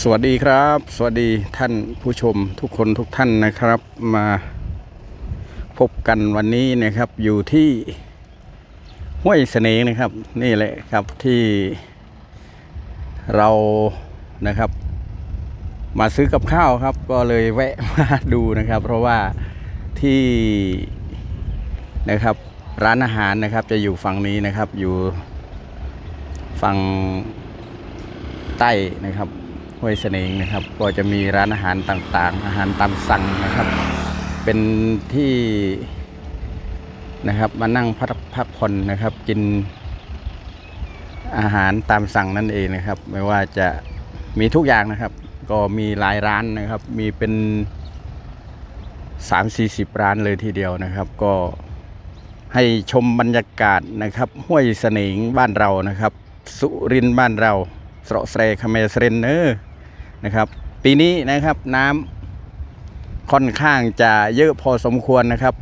สวัสดีครับ สวัสดีท่านผู้ชมทุกคนทุกท่านนะครับ มาพบกันวันนี้นะครับ อยู่ที่ห้วยเสน่นะครับ นี่แหละครับที่เรานะครับ มาซื้อกับข้าวครับ ก็เลยแวะมาดูนะครับ เพราะว่าที่นะครับ ร้านอาหารนะครับ จะอยู่ฝั่งนี้นะครับ อยู่ฝั่งใต้นะครับ ห้วยเสน่ห์นะครับ ก็จะมีร้านอาหารต่างๆ อาหารตามสั่งนะครับ เป็นที่นะครับมานั่งพักพักผ่อนนะครับ กินอาหารตามสั่งนั่นเองนะครับ ไม่ว่าจะมีทุกอย่างนะครับ ก็มีหลายร้านนะครับ มีเป็น 3-40 ร้านเลยทีเดียวนะครับ ก็ให้ชมบรรยากาศนะครับ ห้วยเสน่ห์บ้านเรานะครับ สุรินบ้านเราสระเสรคาเมสเรนเนอร์ นะครับ ปีนี้นะครับน้ำค่อนข้างจะเยอะพอสมควรนะครับ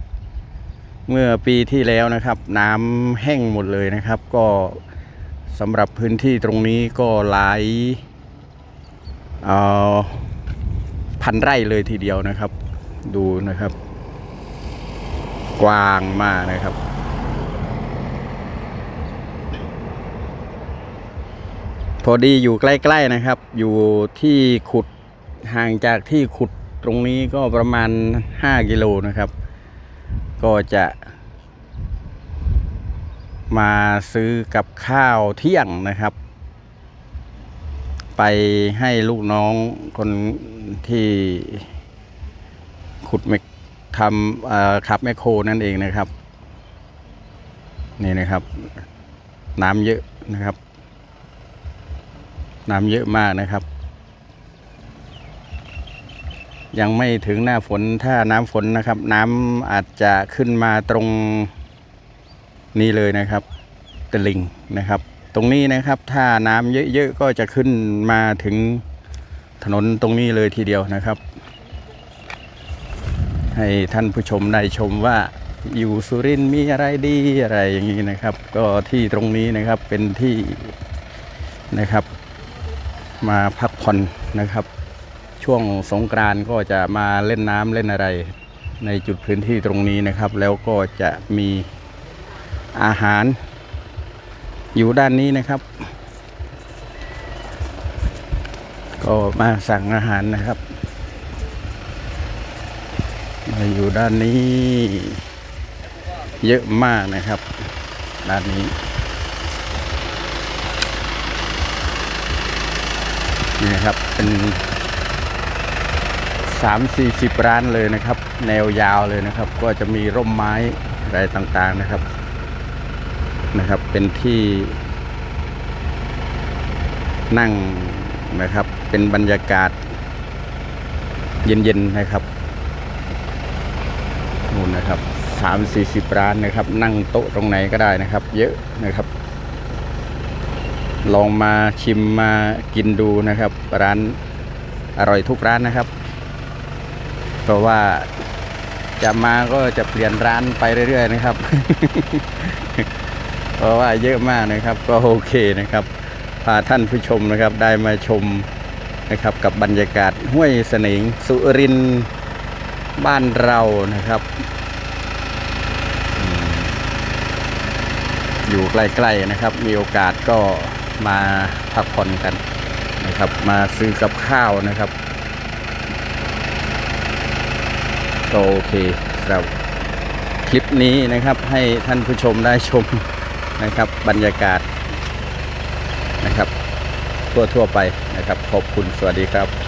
เมื่อปีที่แล้วนะครับ น้ำแห้งหมดเลยนะครับ ก็สำหรับพื้นที่ตรงนี้ก็หลายเอ่อพันไร่เลยทีเดียวนะครับ ดูนะครับ กว้างมากนะครับ พอดีอยู่ใกล้ ๆนะครับ อยู่ที่ขุดห่างจากที่ขุดตรงนี้ก็ประมาณ 5 กิโลนะครับ ก็จะมาซื้อกับข้าวเที่ยงนะครับ ไปให้ลูกน้องคนที่ขุดเมคทำขับแมคโครนั่นเองนะครับ นี่นะครับ น้ำเยอะนะครับ น้ำเยอะมากนะครับ ยังไม่ถึงหน้าฝนถ้าน้ำฝนนะครับ น้ำอาจจะขึ้นมาตรงนี้เลยนะครับตะลิงนะครับ ตรงนี้นะครับ ถ้าน้ำเยอะๆก็จะขึ้นมาถึงถนนตรงนี้เลยทีเดียวนะครับ ให้ท่านผู้ชมได้ชมว่าอยู่สุรินทร์มีอะไรดีอะไรอย่างนี้นะครับ ก็ที่ตรงนี้นะครับเป็นที่นะครับ มาพักผ่อนนะครับ ช่วงสงกรานก็จะมาเล่นน้ำเล่นอะไรในจุดพื้นที่ตรงนี้นะครับ แล้วก็จะมีอาหารอยู่ด้านนี้นะครับ ก็มาสั่งอาหารนะครับมาอยู่ด้านนี้เยอะมากนะครับ ด้านนี้ นี่นะครับ เป็นสามสี่สิบร้านเลยนะครับ แนวยาวเลยนะครับ ก็จะมีร่มไม้อะไรต่างๆนะครับนะครับ เป็นที่นั่งนะครับ เป็นบรรยากาศเย็นๆนะครับนู่นนะครับสามสี่สิบร้านนะครับ นั่งโต๊ะตรงไหนก็ได้นะครับ เยอะนะครับ ลองมาชิมมากินดูนะครับ ร้านอร่อยทุกร้านนะครับ เพราะว่าจะมาก็จะเปลี่ยนร้านไปเรื่อยๆนะครับ เพราะว่าเยอะมากนะครับ ก็โอเคนะครับพาท่านผู้ชมนะครับได้มาชมนะครับกับบรรยากาศห้วยเสนิงสุรินบ้านเรานะครับ อยู่ใกล้ๆนะครับ มีโอกาสก็ มาพักผ่อนกันนะครับ มาซื้อกับข้าวนะครับก็โอเคครับคลิปนี้นะครับให้ท่านผู้ชมได้ชมนะครับ บรรยากาศนะครับ ทั่วทั่วไปนะครับ ขอบคุณสวัสดีครับ